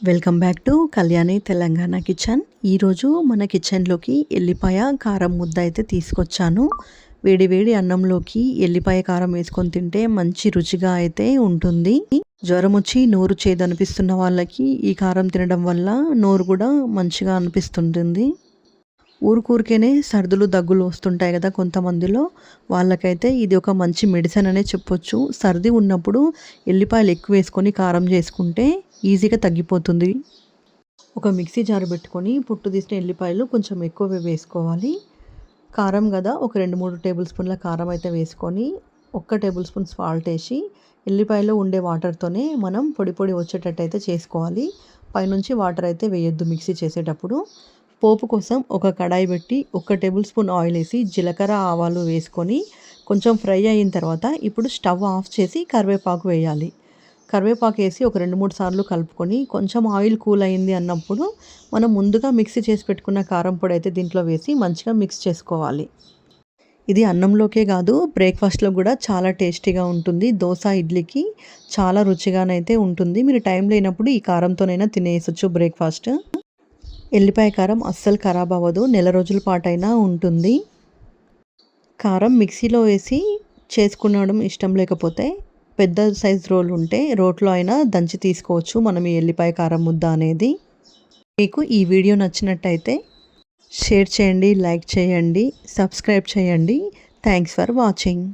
Welcome back to Kalyani Telangana kitchen ఈరోజు మన కిచెన్లోకి ఎల్లిపాయ కారం ముద్ద అయితే తీసుకొచ్చాను. వేడి వేడి అన్నంలోకి ఎల్లిపాయ కారం వేసుకొని తింటే మంచి రుచిగా అయితే ఉంటుంది. జ్వరం వచ్చి నోరు చేదనిపిస్తున్న వాళ్ళకి ఈ కారం తినడం వల్ల నోరు కూడా మంచిగా అనిపిస్తుంటుంది. ఊరుకూరికేనే సర్దులు దగ్గులు వస్తుంటాయి కదా కొంతమందిలో. వాళ్ళకైతే ఇది ఒక మంచి మెడిసిన్ అనే చెప్పొచ్చు. సర్ది ఉన్నప్పుడు ఎల్లిపాయలు ఎక్కువ వేసుకొని కారం చేసుకుంటే ఈజీగా తగ్గిపోతుంది. ఒక మిక్సీ జారు పెట్టుకొని పుట్టు తీసిన ఎల్లిపాయలు కొంచెం ఎక్కువ వేసుకోవాలి. కారం కదా ఒక రెండు మూడు టేబుల్ స్పూన్ల కారం అయితే వేసుకొని ఒక్క టేబుల్ స్పూన్ సాల్ట్ వేసి ఎల్లిపాయలో ఉండే వాటర్తోనే మనం పొడి పొడి వచ్చేటట్టు అయితే చేసుకోవాలి. పైనుంచి వాటర్ అయితే వేయొద్దు మిక్సీ చేసేటప్పుడు. పోపు కోసం ఒక కడాయి పెట్టి ఒక టేబుల్ స్పూన్ ఆయిల్ వేసి జీలకర్ర ఆవాలు వేసుకొని కొంచెం ఫ్రై అయిన తర్వాత ఇప్పుడు స్టవ్ ఆఫ్ చేసి కరివేపాకు వేయాలి. కరివేపాకు వేసి ఒక రెండు మూడు సార్లు కలుపుకొని కొంచెం ఆయిల్ కూల్ అయింది అన్నప్పుడు మనం ముందుగా మిక్సీ చేసి పెట్టుకున్న కారం పొడి అయితే దీంట్లో వేసి మంచిగా మిక్స్ చేసుకోవాలి. ఇది అన్నంలోకే కాదు బ్రేక్ఫాస్ట్లో కూడా చాలా టేస్టీగా ఉంటుంది. దోశ ఇడ్లీకి చాలా రుచిగానైతే ఉంటుంది. మీరు టైం లేనప్పుడు ఈ కారంతోనైనా తినేసొచ్చు బ్రేక్ఫాస్ట్. ఎల్లిపాయ కారం అస్సలు ఖరాబ్ అవ్వదు. నెల రోజుల పాటైనా ఉంటుంది. కారం మిక్సీలో వేసి చేసుకునడం ఇష్టం లేకపోతే పెద్ద సైజ్ రోల్ ఉంటే రోట్లో అయినా దంచి తీసుకోవచ్చు మనం ఈ ఎల్లిపాయ కారం ముద్ద అనేది. మీకు ఈ వీడియో నచ్చినట్టయితే షేర్ చేయండి లైక్ చేయండి సబ్స్క్రైబ్ చేయండి. Thanks for watching.